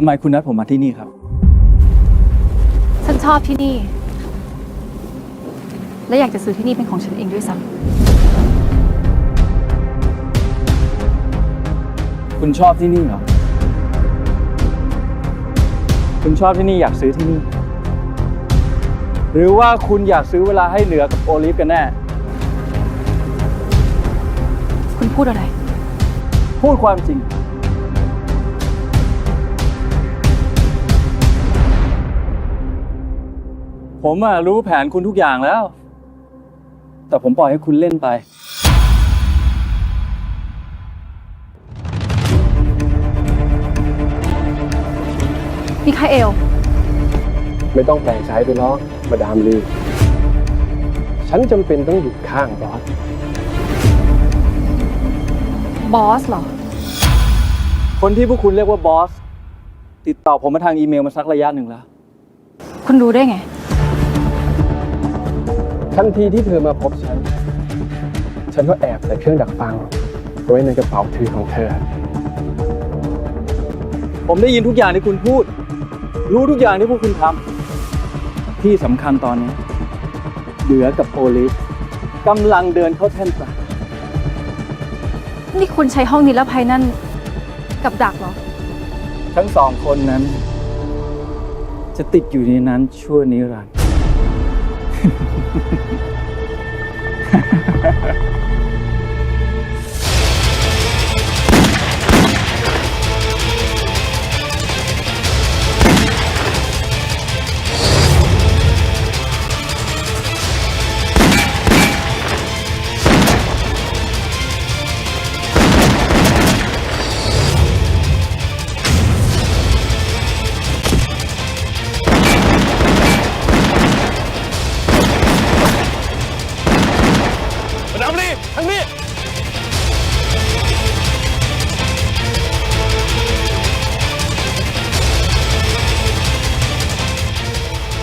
ทำไมคุณนัดผมมาที่นี่ครับ ฉันชอบที่นี่ และอยากจะซื้อที่นี่เป็นของฉันเองด้วยซ้คุณชอบที่นี่เหรอ คุณชอบที่นี่อยากซื้อที่นี่ หรือว่าคุณอยากซื้อเวลาให้เหนือกับโอลิฟกันแน่ำคุณพูดอะไร พูดความจริง ผมอะรู้แผนคุณทุกอย่างแล้ว แต่ผมปล่อยให้คุณเล่นไป มิคาเอล ไม่ต้องแปลงใช้ไปหรอกมาดามลีฉันจำเป็นต้องอยู่ข้างบอสบอสเหรอ คนที่พวกคุณเรียกว่าบอส ติดต่อผมมาทางอีเมลมาสักระยะหนึ่งแล้ว คุณรู้ได้ไง ทันทีที่เธอมาพบฉัน ฉันก็แอบใส่เครื่องดักฟัง ไว้ในกระเป๋าถือของเธอ ผมได้ยินทุกอย่างที่คุณพูด รู้ทุกอย่างที่พวกคุณทำที่สำคัญตอนนี้ เหลือกับโอลิฟกำลังเดินเข้าแท่นปลานี่คุณใช้ห้องนิรภัยนั่นกับดักเหรอ ทั้งสองคนนั้น จะติดอยู่ในนั้นชั่วนิรันดร์ ハハハハハ。 ทั้งนี้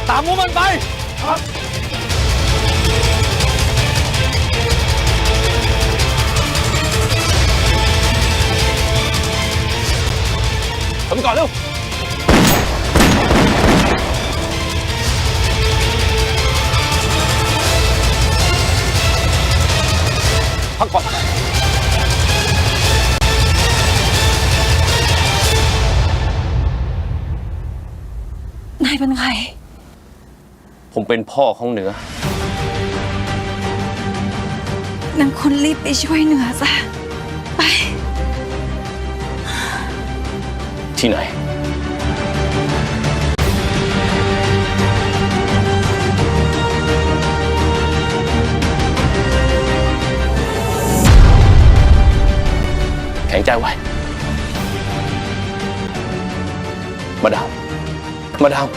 ตามพวกมันไป ครับทำก่อนเร็ว พักก่อนนายเป็นใคร ผมเป็นพ่อของเหนือนางคนรีบไปช่วยเหนือซะ ไป ที่ไหน ข็งใจไว้ มาดาม มาดาม